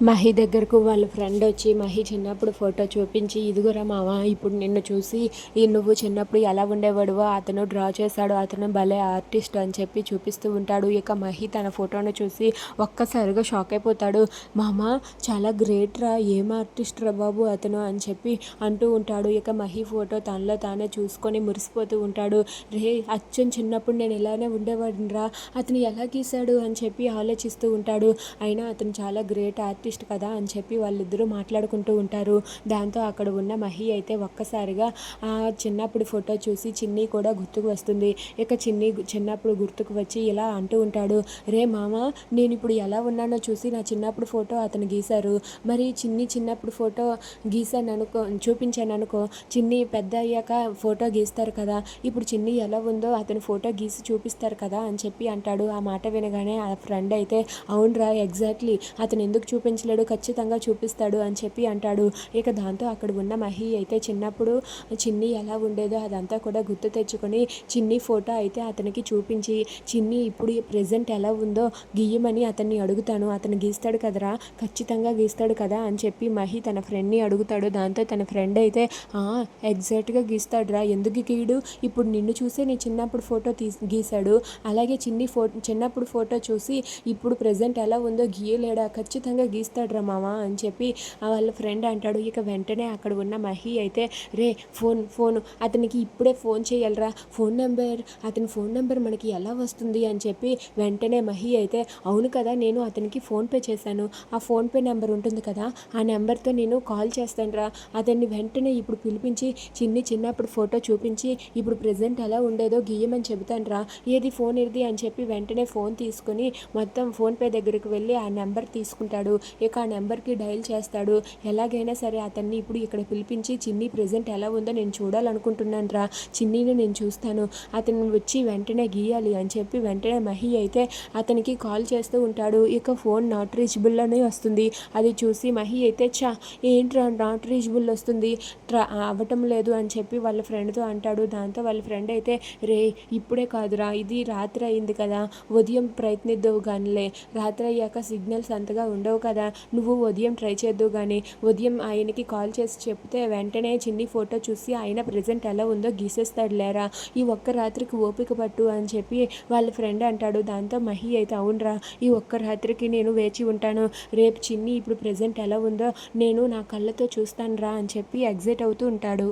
మహి దగ్గరకు వాళ్ళ ఫ్రెండ్ వచ్చి మహి చిన్నప్పుడు ఫోటో చూపించి ఇదిగోరా మామ ఇప్పుడు నిన్ను చూసి ఈ నువ్వు చిన్నప్పుడు ఎలా ఉండేవాడువో అతను డ్రా చేశాడు అతను భలే ఆర్టిస్ట్ అని చెప్పి చూపిస్తూ ఉంటాడు. ఇక మహి తన ఫోటోను చూసి ఒక్కసారిగా షాక్ అయిపోతాడు. మామ చాలా గ్రేట్ రా ఏం ఆర్టిస్ట్ రా బాబు అతను అని చెప్పి అంటూ ఉంటాడు. ఇక మహి ఫోటో తనలో తానే చూసుకొని మురిసిపోతూ ఉంటాడు. రే అచ్చం చిన్నప్పుడు నేను ఇలానే ఉండేవాడిని రా అతను ఎలా గీశాడు? అని చెప్పి ఆలోచిస్తూ ఉంటాడు. అయినా అతను చాలా గ్రేట్ ఆర్టిస్ట్ కదా అని చెప్పి వాళ్ళిద్దరూ మాట్లాడుకుంటూ ఉంటారు. దాంతో అక్కడ ఉన్న మహి అయితే ఒక్కసారిగా ఆ చిన్నప్పుడు ఫోటో చూసి చిన్ని కూడా గుర్తుకు వస్తుంది. ఇక చిన్ని చిన్నప్పుడు గుర్తుకు వచ్చి ఇలా అంటూ ఉంటాడు రే మామ నేను ఇప్పుడు ఎలా ఉన్నానో చూసి నా చిన్నప్పుడు ఫోటో అతను గీశారు. మరి చిన్ని చిన్నప్పుడు ఫోటో గీశాను అనుకో చూపించాను అనుకో చిన్ని పెద్ద అయ్యాక ఫోటో గీస్తారు కదా. ఇప్పుడు చిన్ని ఎలా ఉందో అతను ఫోటో గీసి చూపిస్తారు కదా అని చెప్పి అంటాడు. ఆ మాట వినగానే ఆ ఫ్రెండ్ అయితే అవునరా ఎగ్జాక్ట్లీ అతను ఎందుకు చూపించలేడు ఖచ్చితంగా చూపిస్తాడు అని చెప్పి అంటాడు. ఇక దాంతో అక్కడ ఉన్న మహి అయితే చిన్నప్పుడు చిన్ని ఎలా ఉండేదో అదంతా కూడా గుర్తు తెచ్చుకొని చిన్ని ఫోటో అయితే అతనికి చూపించి చిన్ని ఇప్పుడు ప్రజెంట్ ఎలా ఉందో గీయమని అతన్ని అడుగుతాను. అతను గీస్తాడు కదరా? ఖచ్చితంగా గీస్తాడు కదా? అని చెప్పి మహి తన ఫ్రెండ్ని అడుగుతాడు. దాంతో తన ఫ్రెండ్ అయితే "ఆ, ఎగ్జాక్ట్గా గీస్తాడురా. ఎందుకు గీయడు? ఇప్పుడు నిన్ను చూసే నీ చిన్నప్పుడు ఫోటో తీ గీశాడు. అలాగే చిన్ని ఫో చిన్నప్పుడు ఫోటో చూసి ఇప్పుడు ప్రజెంట్ ఎలా ఉందో గీయలేడా? ఖచ్చితంగా చేస్తాడురా మామ అని చెప్పి వాళ్ళ ఫ్రెండ్ అంటాడు. ఇక వెంటనే అక్కడ ఉన్న మహి అయితే రే ఫోన్ ఫోన్ అతనికి ఇప్పుడే ఫోన్ చేయాలరా. ఫోన్ నెంబర్ అతని ఫోన్ నెంబర్ మనకి ఎలా వస్తుంది? అని చెప్పి వెంటనే మహి అయితే అవును కదా నేను అతనికి ఫోన్పే చేశాను. ఆ ఫోన్పే నెంబర్ ఉంటుంది కదా ఆ నెంబర్తో నేను కాల్ చేస్తానురా. అతన్ని వెంటనే ఇప్పుడు పిలిపించి చిన్ని చిన్నప్పుడు ఫోటో చూపించి ఇప్పుడు ప్రజెంట్ ఎలా ఉండేదో గీయమని చెబుతానురా. ఏది ఫోన్ ఏది? అని చెప్పి వెంటనే ఫోన్ తీసుకుని మొత్తం ఫోన్పే దగ్గరికి వెళ్ళి ఆ నెంబర్ తీసుకుంటాడు. ఇక ఆ నెంబర్కి డయల్ చేస్తాడు. ఎలాగైనా సరే అతన్ని ఇప్పుడు ఇక్కడ పిలిపించి చిన్ని ప్రజెంట్ ఎలా ఉందో నేను చూడాలనుకుంటున్నాను రా చిన్నీని నేను చూస్తాను. అతను వచ్చి వెంటనే గీయాలి అని చెప్పి వెంటనే మహి అయితే అతనికి కాల్ చేస్తూ ఉంటాడు. ఇక ఫోన్ నాట్ రీచబుల్ అని వస్తుంది. అది చూసి మహి అయితే చా ఏంట్రా నాట్ రీచబుల్ వస్తుంది? ట్రా అవ్వటం లేదు అని చెప్పి వాళ్ళ ఫ్రెండ్తో అంటాడు. దాంతో వాళ్ళ ఫ్రెండ్ అయితే రే ఇప్పుడే కాదురా. ఇది రాత్రి అయింది కదా. ఉదయం ప్రయత్నిద్దావు కానీలే రాత్రి అయ్యాక సిగ్నల్స్ అంతగా ఉండవు కదా. నువ్వు ఉదయం ట్రై చేద్దావు కానీ ఉదయం ఆయనకి కాల్ చేసి చెప్తే వెంటనే చిన్ని ఫోటో చూసి ఆయన ప్రజెంట్ ఎలా ఉందో గీసేస్తాడు లేరా ఈ ఒక్క రాత్రికి ఓపిక పట్టు అని చెప్పి వాళ్ళ ఫ్రెండ్ అంటాడు. దాంతో మహి అయితే అవునరా ఈ ఒక్క రాత్రికి నేను వేచి ఉంటాను. రేపు చిన్ని ఇప్పుడు ప్రజెంట్ ఎలా ఉందో నేను నా కళ్ళతో చూస్తాను రా అని చెప్పి ఎగ్జైట్ అవుతూ ఉంటాడు.